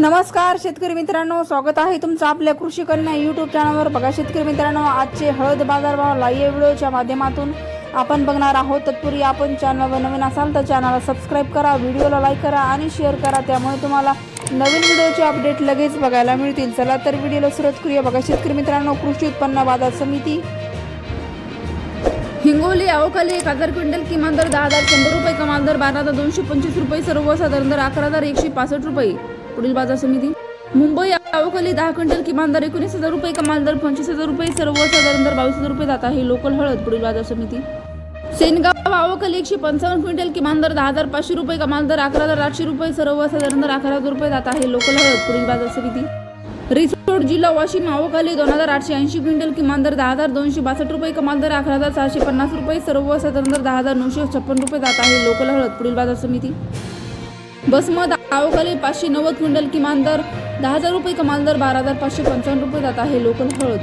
नमस्कार शेतकरी मित्रांनो. स्वागत आहे तुमचं आपल्या कृषी कन्या यूट्यूब चॅनलवर बघा शेतकरी मित्रांनो आजचे हळद बाजारभाव लाईव्ह व्हिडिओच्या माध्यमातून आपण बघणार आहोत. तत्पूर्वी आपण चॅनलवर नवीन असाल तर चॅनलला सबस्क्राईब करा व्हिडिओला लाईक करा आणि शेअर करा. त्यामुळे तुम्हाला नवीन व्हिडिओचे अपडेट लगेच बघायला मिळतील. चला तर व्हिडिओला सुरुवात करूया. बघा शेतकरी मित्रांनो कृषी उत्पन्न बाजार समिती. हिंगोली अवकाली एक हजार क्विंटल किमान दर दहा हजार शंभर रुपये कमाल दर बारा हजार दोनशे पंचवीस रुपये सर्वसाधारण दर अकरा हजार एकशे पासष्ट रुपये. पुढील बाजार समिती. मुंबई अवकाली दहा क्विंटल किमान दर एकोणीस हजार रुपये कमाल दर पंचवीस हजार रुपये सर्वसाधारण दर बावीस हजार रुपये जात आहे. लोकल हळद पुढील बाजार समिती. सेनगाव आवकल एकशे पंचावन्न क्विंटल किमान दर दहा हजार पाचशे रुपये कमाल दर अकरा हजार आठशे रुपये सर्वसाधारण दर अकरा हजार रुपये जात आहे. लोकल हळद पुढील बाजार समिती. रिसोड जिल्हा वाशिम आवकाली दोन हजार आठशे ऐंशी क्विंटल किमान दर दहा हजार दोनशे बासष्ट रुपये कमाल दर अकरा हजार सहाशे पन्नास रुपये सर्वसाधारण दर दहा हजार नऊशे छप्पन रुपये जात आहे. लोकल हळद पुढील बाजार समिती. बसमत आवकाली पाचशे नव्वद क्विंटल किमान दर दहा हजार रुपये कमाल दर बारा हजार पाचशे पंचावन्न रुपये जात आहे लोकल हळद.